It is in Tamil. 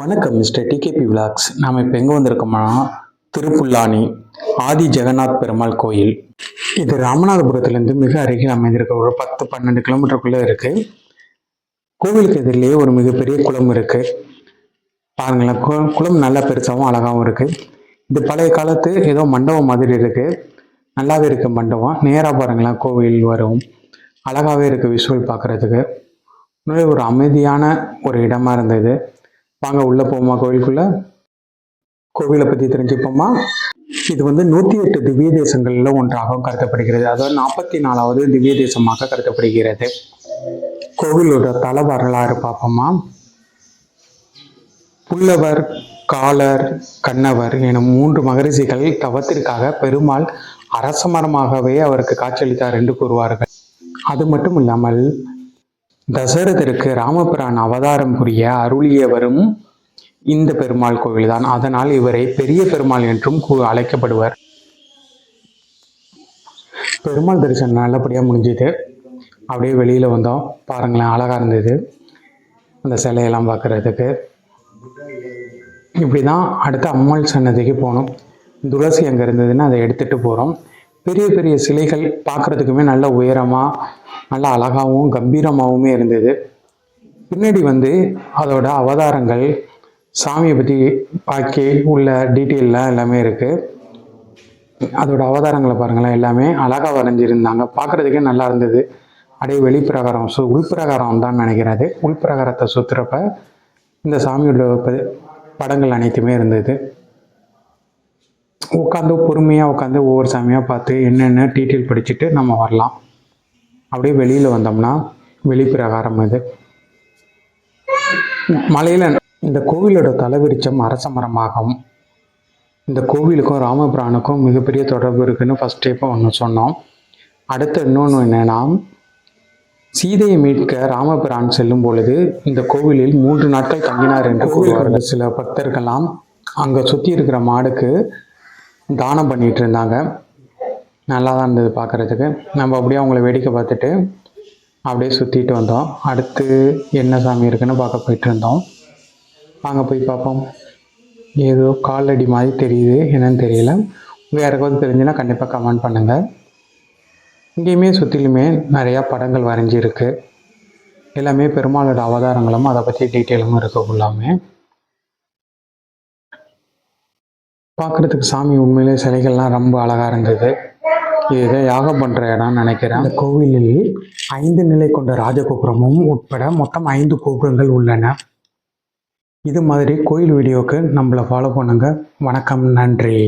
வணக்கம் மிஸ்டர் டிகேபி விலாக்ஸ் நாம் இப்போ எங்கே வந்திருக்கோம்னா திருப்புல்லானி ஆதி ஜெகநாத் பெருமாள் கோயில். இது ராமநாதபுரத்துலேருந்து மிக அருகில் அமைந்திருக்க ஒரு பத்து பன்னெண்டு கிலோமீட்டருக்குள்ளே இருக்குது கோவிலுக்கு எதிரிலேயே ஒரு மிகப்பெரிய குளம் இருக்குது பாருங்களேன் கு- குளம் நல்லா பெருசாகவும் அழகாகவும் இருக்குது இது பழைய காலத்து ஏதோ மண்டபம் மாதிரி இருக்குது நல்லாவே இருக்குது மண்டபம். நேராக பாருங்களேன் கோவில் வரும். அழகாகவே இருக்குது விஷுவல் பார்க்குறதுக்கு. ஒரு அமைதியான ஒரு இடமா இருந்தது. வாங்க உள்ள போமா கோவிலுக்குள்ள கோவிலை பத்தி தெரிஞ்சுப்போமா? இது வந்து நூத்தி எட்டு திவ்ய தேசங்கள்ல ஒன்றாகவும் கருதப்படுகிறது. அதாவது நாற்பத்தி நாலாவது திவ்ய தேசமாக கருதப்படுகிறது. கோவிலோட தல வரலாறு பார்ப்போமா? புல்லவர் காலர் கண்ணவர் எனும் மூன்று மகரிஷிகள் தவத்திற்காக பெருமாள் அரச மரமாகவே அவருக்கு காட்சியளித்தார் என்று கூறுவார்கள். அது மட்டும் இல்லாமல் தசரதருக்கு ராமபிரான் அவதாரம் புரிய அருளியவரும் இந்த பெருமாள் கோவில்தான். அதனால் இவரை பெரிய பெருமாள் என்றும் அழைக்கப்படுவர். பெருமாள் தரிசனம் நல்லபடியாக முடிஞ்சுது. அப்படியே வெளியில் வந்தோம். பாருங்களேன் அழகாக இருந்தது. அந்த சிலையெல்லாம் பார்க்குறதுக்கு இப்படி தான் அடுத்து அம்மாள் சன்னதிக்கு போனோம் துளசி அங்கே இருந்ததுன்னு அதை எடுத்துகிட்டு போகிறோம் பெரிய பெரிய சிலைகள் பார்க்குறதுக்குமே நல்ல உயரமாக நல்ல அழகாகவும் கம்பீரமாகவுமே இருந்தது. பின்னாடி வந்து அதோட அவதாரங்கள் சாமியை பற்றி பாக்கி உள்ள டீட்டெயிலாம் எல்லாமே இருக்குது அதோட அவதாரங்களை பாருங்களேன் எல்லாமே அழகாக வரைஞ்சிருந்தாங்க. பார்க்குறதுக்கே நல்லா இருந்தது. அப்படியே வெளிப்பிரகாரம் சு உள்பிரகாரம் தான் நினைக்கிறது உள்பிரகாரத்தை சுற்றுறப்ப இந்த சாமியோட படங்கள் அனைத்துமே இருந்தது. உட்காந்து பொறுமையாக உட்காந்து ஒவ்வொரு சாமியாக பார்த்து என்னென்ன டீட்டெயில் படிச்சுட்டு நம்ம வரலாம். அப்படியே வெளியில் வந்தோம்னா வெளிப்பிரகாரம் இது. மலையில் இந்த கோவிலோட தலைவிரிச்சம் அரச மரமாகும். இந்த கோவிலுக்கும் ராமபிரானுக்கும் மிகப்பெரிய தொடர்பு இருக்குன்னு ஃபஸ்ட் இப்போ ஒன்று சொன்னோம். அடுத்து இன்னொன்று என்னன்னா சீதையை மீட்க ராமபிரான் செல்லும் பொழுது இந்த கோவிலில் மூன்று நாட்கள் தங்கினார் என்று கூறுவார்கள். சில பக்தர்கள்லாம் அங்கே சுற்றி இருக்கிற மாடுக்கு தானம் பண்ணிட்டு இருந்தாங்க நல்லா தான் இருந்தது பார்க்குறதுக்கு. நம்ம அப்படியே அவங்கள வேடிக்கை பார்த்துட்டு அப்படியே சுற்றிட்டு வந்தோம். அடுத்து என்ன சாமி இருக்குன்னு பார்க்க போயிட்டு இருந்தோம் வாங்க போய் பார்ப்போம். ஏதோ காலடி மாதிரி தெரியுது. என்னன்னு தெரியல. உங்கள் யாருக்காவது தெரிஞ்சுன்னா கண்டிப்பாக கமெண்ட் பண்ணுங்கள் இங்கேயுமே சுற்றிலுமே நிறையா படங்கள் வரைஞ்சிருக்கு. எல்லாமே பெருமாளோட அவதாரங்களும் அதை பற்றி டீட்டெயிலும் இருக்கு ஃபுல்லாமே பார்க்குறதுக்கு சாமி உண்மையிலே சிலைகள்லாம் ரொம்ப அழகாக இருந்தது. இதை யாகம் பண்ணுற இடம்னு நினைக்கிறேன். இந்த கோவிலில் ஐந்து நிலை கொண்ட ராஜகோபுரமும் உட்பட மொத்தம் ஐந்து கோபுரங்கள் உள்ளன. இது மாதிரி கோயில் வீடியோவுக்கு நம்மளை ஃபாலோ பண்ணுங்கள் வணக்கம் நன்றி.